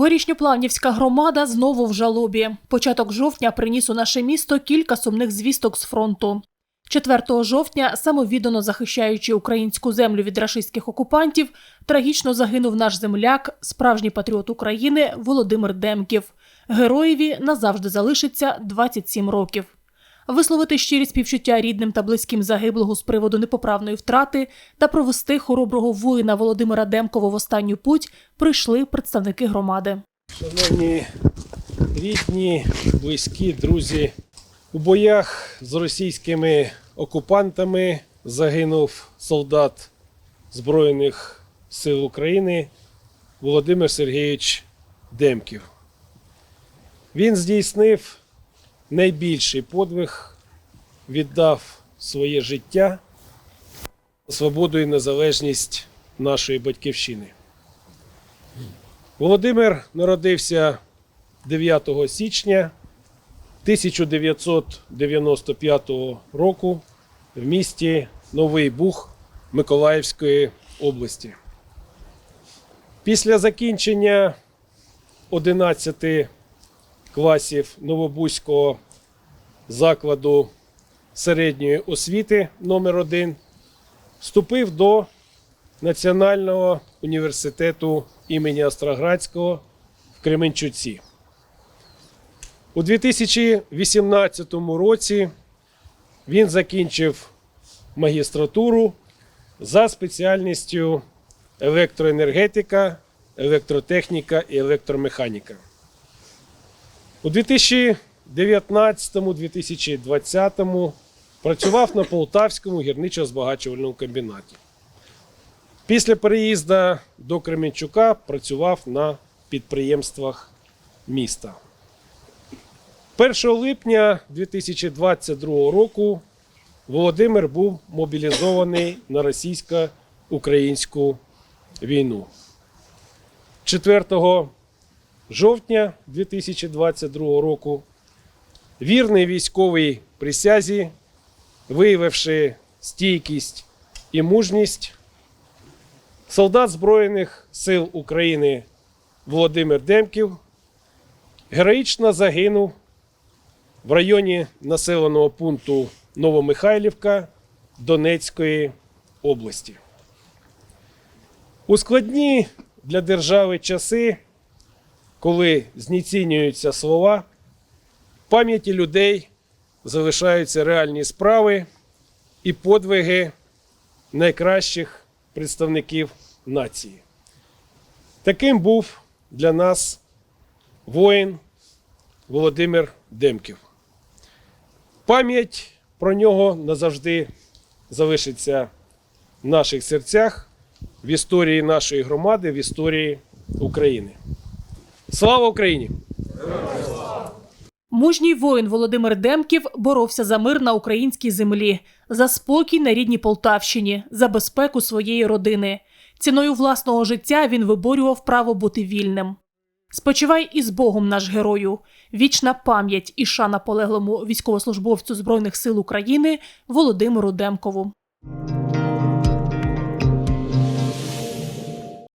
Горішньоплавнівська громада знову в жалобі. Початок жовтня приніс у наше місто кілька сумних звісток з фронту. 4 жовтня, самовіддано захищаючи українську землю від рашистських окупантів, трагічно загинув наш земляк, справжній патріот України Володимир Демків. Героєві назавжди залишиться 27 років. Висловити щирі співчуття рідним та близьким загиблого з приводу непоправної втрати та провести хороброго воїна Володимира Демкова в останню путь прийшли представники громади. Шановні рідні, близькі, друзі, у боях з російськими окупантами загинув солдат Збройних сил України Володимир Сергійович Демків. Він здійснив найбільший подвиг, віддав своє життя свободу і незалежність нашої батьківщини. Володимир народився 9 січня 1995 року в місті Новий Буг Миколаївської області. Після закінчення 11 класів Новобузького закладу середньої освіти номер 1 вступив до Національного університету імені Остроградського в Кременчуці. У 2018 році він закінчив магістратуру за спеціальністю електроенергетика, електротехніка і електромеханіка. У 2019-2020 працював на Полтавському гірничо-збагачувальному комбінаті. Після переїзду до Кременчука працював на підприємствах міста. 1 липня 2022 року Володимир був мобілізований на російсько-українську війну. 4 жовтня 2022 року вірний військовий присязі, виявивши стійкість і мужність, солдат Збройних сил України Володимир Демків героїчно загинув в районі населеного пункту Новомихайлівка Донецької області. У складні для держави часи, коли знецінюються слова, в пам'яті людей залишаються реальні справи і подвиги найкращих представників нації. Таким був для нас воїн Володимир Демків. Пам'ять про нього назавжди залишиться в наших серцях, в історії нашої громади, в історії України. Слава Україні! Мужній воїн Володимир Демків боровся за мир на українській землі, за спокій на рідній Полтавщині, за безпеку своєї родини. Ціною власного життя він виборював право бути вільним. Спочивай із Богом, наш герою, вічна пам'ять і шана полеглому військовослужбовцю Збройних сил України Володимиру Демкову.